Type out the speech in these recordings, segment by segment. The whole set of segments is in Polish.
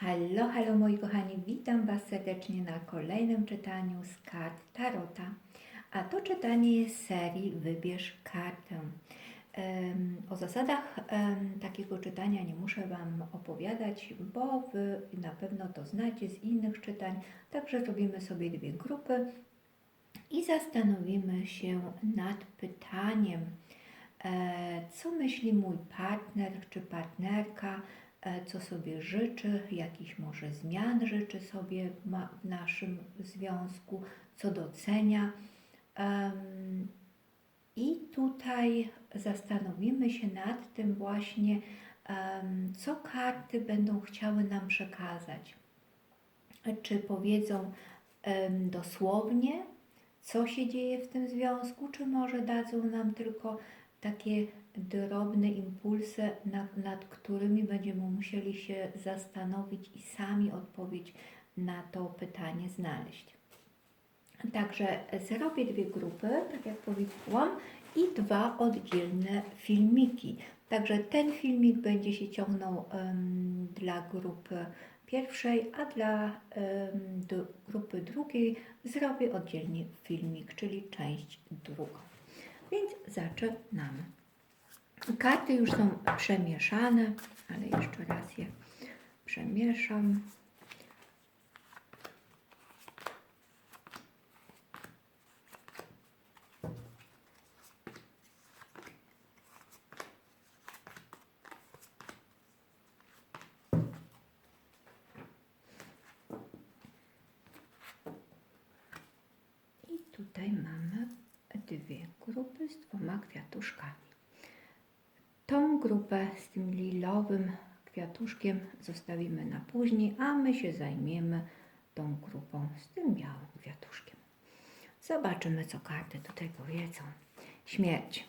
Hallo, hallo moi kochani, witam Was serdecznie na kolejnym czytaniu z kart Tarota. A to czytanie jest serii Wybierz kartę. O zasadach takiego czytania nie muszę Wam opowiadać, bo Wy na pewno to znacie z innych czytań. Także zrobimy sobie dwie grupy i zastanowimy się nad pytaniem, e, co myśli mój partner czy partnerka, co sobie życzy, jakichś może zmian życzy sobie w naszym związku, co docenia. I tutaj zastanowimy się nad tym właśnie, co karty będą chciały nam przekazać. Czy powiedzą dosłownie, co się dzieje w tym związku, czy może dadzą nam tylko takie drobne impulsy, nad, nad którymi będziemy musieli się zastanowić i sami odpowiedź na to pytanie znaleźć. Także zrobię dwie grupy, tak jak powiedziałam, i dwa oddzielne filmiki. Także ten filmik będzie się ciągnął em, dla grupy pierwszej, a dla em, do grupy drugiej zrobię oddzielnie filmik, czyli część drugą. Więc zaczynamy. Karty już są przemieszane, ale jeszcze raz je przemieszam. I tutaj mamy dwie grupy z dwoma kwiatuszkami. Grupę z tym lilowym kwiatuszkiem zostawimy na później, a my się zajmiemy tą grupą z tym białym kwiatuszkiem. Zobaczymy, co karty tutaj powiedzą. Śmierć.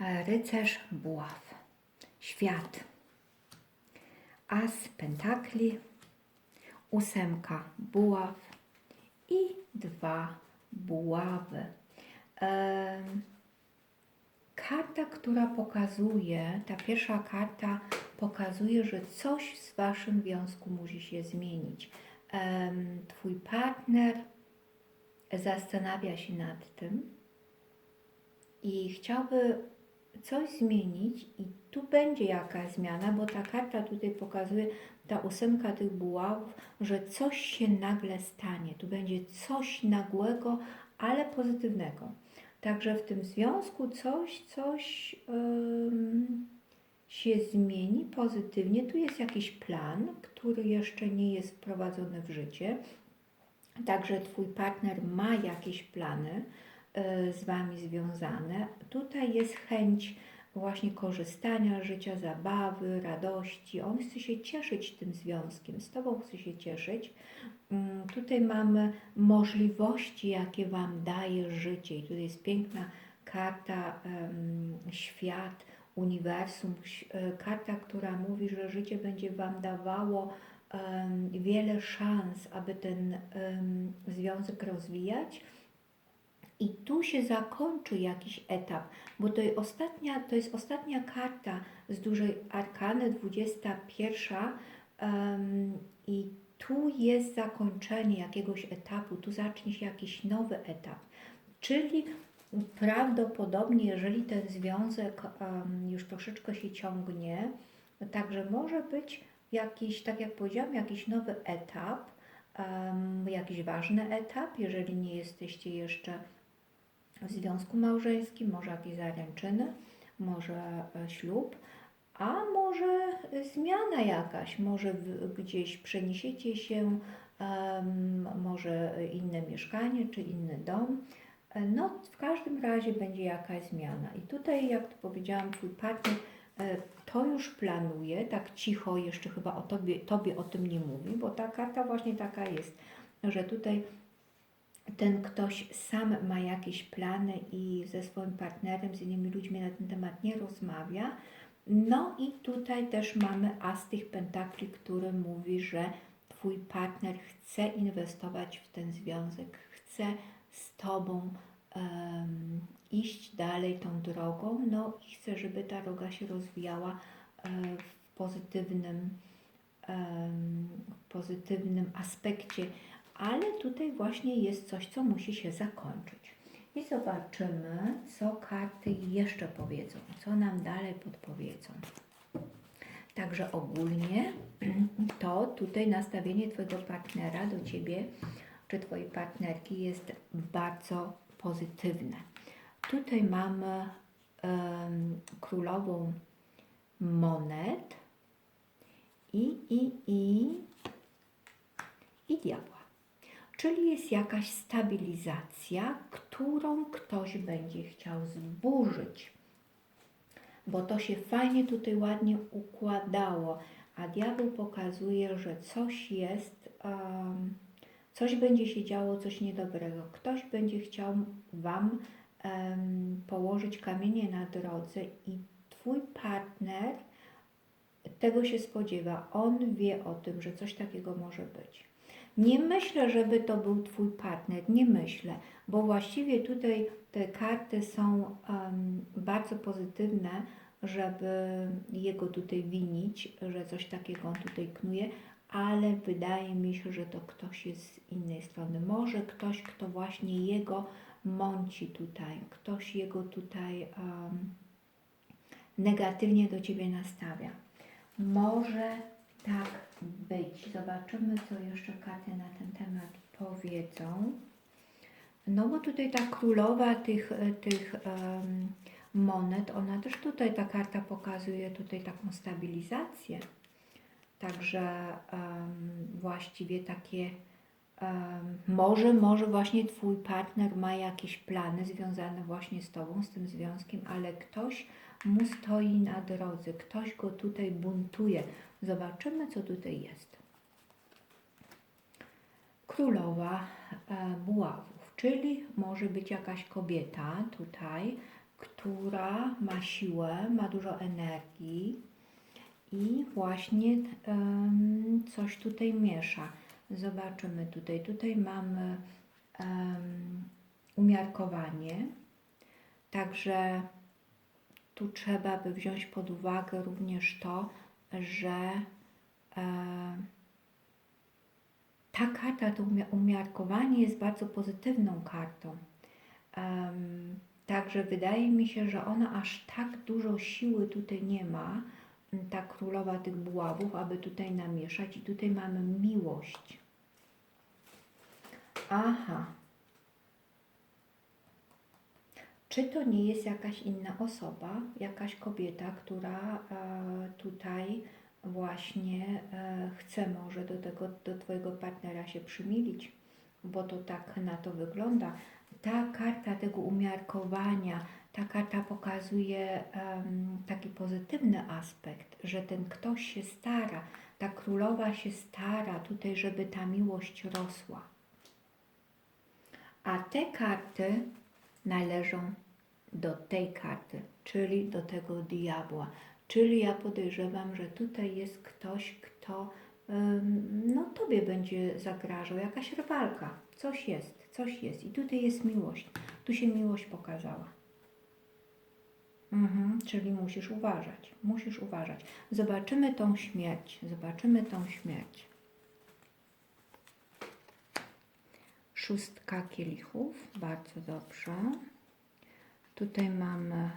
E, Rycerz buław. Świat. As pentakli. Ósemka buław i dwa buławy. Em, Karta, która pokazuje, ta pierwsza karta pokazuje, że coś w Waszym związku musi się zmienić. Twój partner zastanawia się nad tym i chciałby coś zmienić i tu będzie jakaś zmiana, bo ta karta tutaj pokazuje, ta ósemka tych buławów, że coś się nagle stanie. Tu będzie coś nagłego, ale pozytywnego. Także w tym związku coś, coś ym, się zmieni pozytywnie. Tu jest jakiś plan, który jeszcze nie jest wprowadzony w życie. Także Twój partner ma jakieś plany y, z Wami związane. Tutaj jest chęć właśnie korzystania, życia, zabawy, radości. On chce się cieszyć tym związkiem, z Tobą chce się cieszyć. Mm, Tutaj mamy możliwości, jakie Wam daje życie. I tutaj jest piękna karta świat, uniwersum, e, karta, która mówi, że życie będzie Wam dawało wiele szans, aby ten związek rozwijać. I tu się zakończy jakiś etap, bo to jest ostatnia, to jest ostatnia karta z dużej arkany, 21. em, I tu jest zakończenie jakiegoś etapu, tu zacznie się jakiś nowy etap. Czyli prawdopodobnie, jeżeli ten związek em, już troszeczkę się ciągnie, także może być jakiś, tak jak powiedziałam, jakiś nowy etap, em, jakiś ważny etap, jeżeli nie jesteście jeszcze w związku małżeńskim, może jakieś zaręczyny, może e, ślub, a może zmiana jakaś, może gdzieś przeniesiecie się, może inne mieszkanie czy inny dom. E, No, w każdym razie będzie jakaś zmiana. I tutaj, jak powiedziałam, Twój partner e, to już planuje, tak cicho, jeszcze chyba o tobie, tobie o tym nie mówi, bo ta karta właśnie taka jest, że tutaj ten ktoś sam ma jakieś plany i ze swoim partnerem, z innymi ludźmi na ten temat nie rozmawia. No i tutaj też mamy as tych pentakli, który mówi, że Twój partner chce inwestować w ten związek, chce z Tobą em, iść dalej tą drogą, no i chce, żeby ta droga się rozwijała e, w pozytywnym, em, w pozytywnym aspekcie, ale tutaj właśnie jest coś, co musi się zakończyć. I zobaczymy, co karty jeszcze powiedzą, co nam dalej podpowiedzą. Także ogólnie to tutaj nastawienie Twojego partnera do Ciebie czy Twojej partnerki jest bardzo pozytywne. Tutaj mamy em, królową monet i, i, i, i diabła. Czyli jest jakaś stabilizacja, którą ktoś będzie chciał zburzyć bo to się fajnie tutaj ładnie układało, a diabeł pokazuje, że coś jest, um, coś będzie się działo, coś niedobrego. Ktoś będzie chciał Wam um, położyć kamienie na drodze i Twój partner tego się spodziewa. On wie o tym, że coś takiego może być. Nie myślę, żeby to był Twój partner, nie myślę, bo właściwie tutaj te karty są um, bardzo pozytywne, żeby jego tutaj winić, że coś takiego on tutaj knuje, ale wydaje mi się, że to ktoś jest z innej strony. Może ktoś, kto właśnie jego mąci tutaj, ktoś jego tutaj um, negatywnie do Ciebie nastawia. Może tak być. Zobaczymy, co jeszcze karty na ten temat powiedzą. No bo tutaj ta królowa tych, tych um, monet, ona też tutaj, ta karta pokazuje tutaj taką stabilizację. Także um, właściwie takie um, może, może właśnie Twój partner ma jakieś plany związane właśnie z Tobą, z tym związkiem, ale ktoś mu stoi na drodze, ktoś go tutaj buntuje. Zobaczymy, co tutaj jest. Królowa e, buławów, czyli może być jakaś kobieta tutaj, która ma siłę, ma dużo energii i właśnie coś tutaj miesza. Zobaczymy tutaj. Tutaj mamy um, umiarkowanie, także tu trzeba by wziąć pod uwagę również to, że e, ta karta, to umiarkowanie jest bardzo pozytywną kartą. Um, Także wydaje mi się, że ona aż tak dużo siły tutaj nie ma, ta królowa tych buławów, aby tutaj namieszać. I tutaj mamy miłość. Aha. Czy to nie jest jakaś inna osoba, jakaś kobieta, która e, tutaj właśnie e, chce może do tego, do Twojego partnera się przymilić? Bo to tak na to wygląda ta karta tego umiarkowania, ta karta pokazuje taki pozytywny aspekt, że ten ktoś się stara, ta królowa się stara tutaj, żeby ta miłość rosła. A te karty należą do tej karty, czyli do tego diabła. Czyli ja podejrzewam, że tutaj jest ktoś, kto no, tobie będzie zagrażał, jakaś rywalka, coś jest. Coś jest. I tutaj jest miłość. Tu się miłość pokazała. Mhm, czyli musisz uważać. Musisz uważać. Zobaczymy tą śmierć. Zobaczymy tą śmierć. Szóstka kielichów. Bardzo dobrze. Tutaj mamy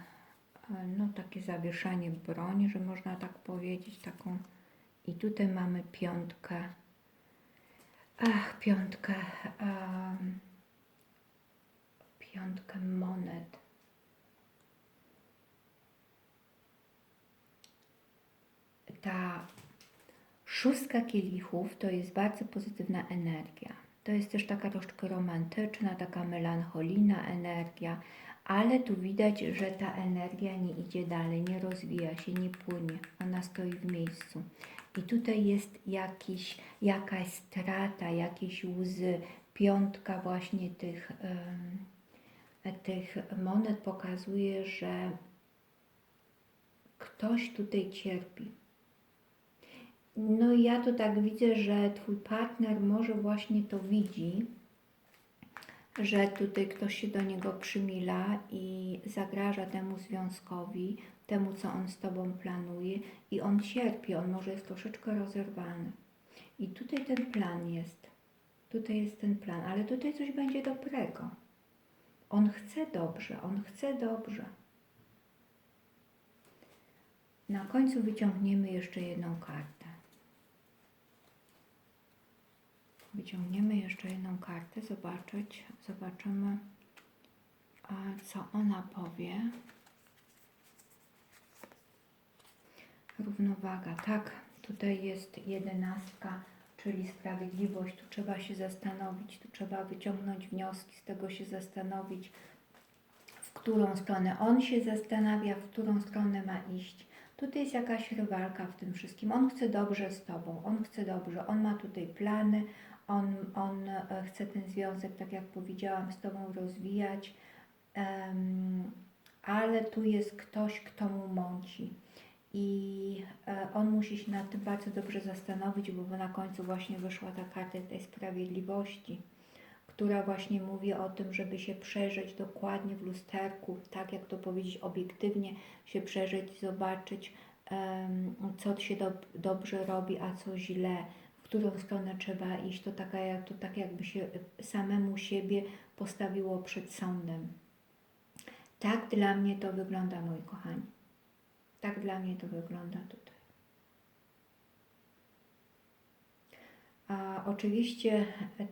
e, no takie zawieszanie broni, że można tak powiedzieć, taką i tutaj mamy piątkę. Ach, piątkę. Um, piątkę monet. Ta szóstka kielichów to jest bardzo pozytywna energia. To jest też taka troszkę romantyczna, taka melancholijna energia, ale tu widać, że ta energia nie idzie dalej, nie rozwija się, nie płynie. Ona stoi w miejscu. I tutaj jest jakiś, jakaś strata, jakieś łzy, piątka właśnie tych tych monet pokazuje, że ktoś tutaj cierpi. No i ja to tak widzę, że Twój partner może właśnie to widzi, że tutaj ktoś się do niego przymila i zagraża temu związkowi. temu, co on z Tobą planuje i on cierpi, on może jest troszeczkę rozerwany. I tutaj ten plan jest. Tutaj jest ten plan, ale tutaj coś będzie dobrego. On chce dobrze, on chce dobrze. Na końcu wyciągniemy jeszcze jedną kartę. Wyciągniemy jeszcze jedną kartę, zobaczyć, zobaczymy, co ona powie. Równowaga, tak, tutaj jest jedenastka, czyli sprawiedliwość. Tu trzeba się zastanowić, tu trzeba wyciągnąć wnioski, z tego się zastanowić, w którą stronę on się zastanawia, w którą stronę ma iść. Tutaj jest jakaś rywalka w tym wszystkim. On chce dobrze z Tobą, on chce dobrze, on ma tutaj plany, on, on e, chce ten związek, tak jak powiedziałam, z Tobą rozwijać, ale tu jest ktoś, kto mu mąci. I e, on musi się nad tym bardzo dobrze zastanowić, bo na końcu właśnie wyszła ta karta tej sprawiedliwości, która właśnie mówi o tym, żeby się przejrzeć dokładnie w lusterku, tak jak to powiedzieć, obiektywnie się przejrzeć, zobaczyć, co się do, dobrze robi, a co źle, którą stronę trzeba iść. To, taka, to tak jakby się samemu siebie postawiło przed sądem. Tak dla mnie to wygląda, moi kochani. Tak dla mnie to wygląda tutaj. A oczywiście e,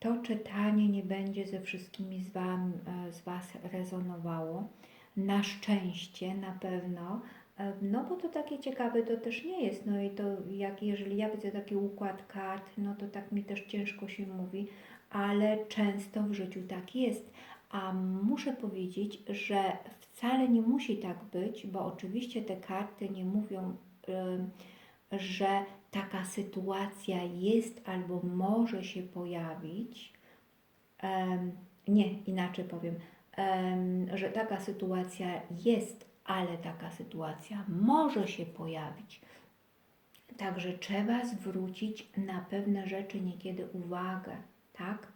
to czytanie nie będzie ze wszystkimi z, wam, e, z Was rezonowało. Na szczęście na pewno, no bo to takie ciekawe to też nie jest. No i to jak jeżeli ja widzę taki układ kart, no to tak mi też ciężko się mówi, ale często w życiu tak jest. A muszę powiedzieć, że wcale nie musi tak być, bo oczywiście te karty nie mówią, że taka sytuacja jest albo może się pojawić. Nie, inaczej powiem, em, że taka sytuacja jest, ale taka sytuacja może się pojawić. Także trzeba zwrócić na pewne rzeczy niekiedy uwagę, tak?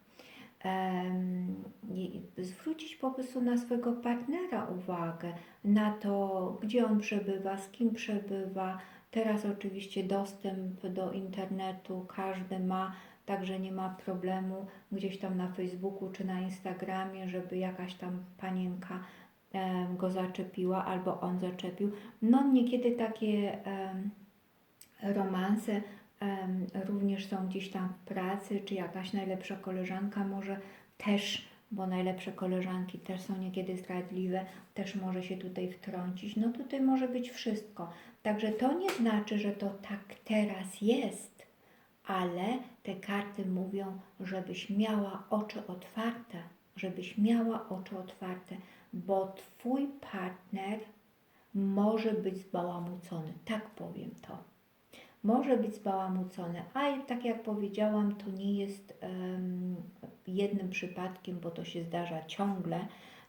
Zwrócić po prostu na swojego partnera uwagę, na to, gdzie on przebywa, z kim przebywa. Teraz oczywiście dostęp do internetu każdy ma, także nie ma problemu gdzieś tam na Facebooku czy na Instagramie, żeby jakaś tam panienka go zaczepiła albo on zaczepił. No niekiedy takie romanse również są gdzieś tam w pracy, czy jakaś najlepsza koleżanka może też, bo najlepsze koleżanki też są niekiedy zdradliwe, też może się tutaj wtrącić. No tutaj może być wszystko. Także to nie znaczy, że to tak teraz jest, ale te karty mówią, żebyś miała oczy otwarte, żebyś miała oczy otwarte, bo Twój partner może być zbałamucony, tak powiem to może być zbałamucone, a tak jak powiedziałam, to nie jest em, jednym przypadkiem, bo to się zdarza ciągle.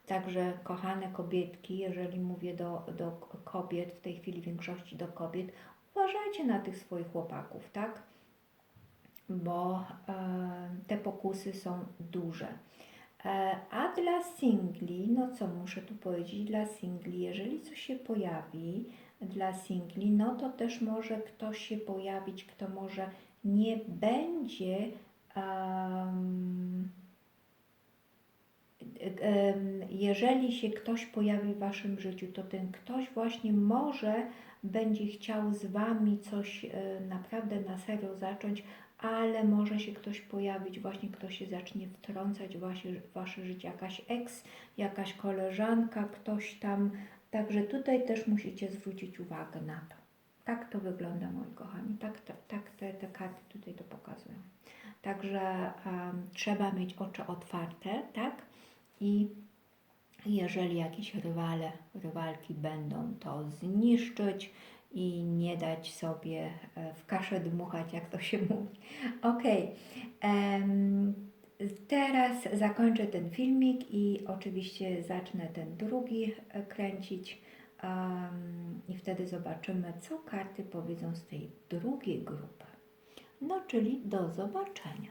Także kochane kobietki, jeżeli mówię do, do kobiet, w tej chwili w większości do kobiet, uważajcie na tych swoich chłopaków, tak? Bo te pokusy są duże. E, A dla singli, no co muszę tu powiedzieć, dla singli, jeżeli coś się pojawi dla singli, no to też może ktoś się pojawić, kto może nie będzie um, jeżeli się ktoś pojawi w Waszym życiu, to ten ktoś właśnie może będzie chciał z Wami coś e, naprawdę na serio zacząć, ale może się ktoś pojawić, właśnie ktoś się zacznie wtrącać w wasze, wasze życie, jakaś ex, jakaś koleżanka, ktoś tam. Także tutaj też musicie zwrócić uwagę na to. Tak to wygląda, moi kochani. Tak, tak, tak te, te karty tutaj to pokazują. Także em, trzeba mieć oczy otwarte, tak? I jeżeli jakieś rywale, rywalki będą, to zniszczyć i nie dać sobie e, w kaszę dmuchać, jak to się mówi. Ok, teraz zakończę ten filmik i oczywiście zacznę ten drugi e, kręcić. I wtedy zobaczymy, co karty powiedzą z tej drugiej grupy. No, czyli do zobaczenia.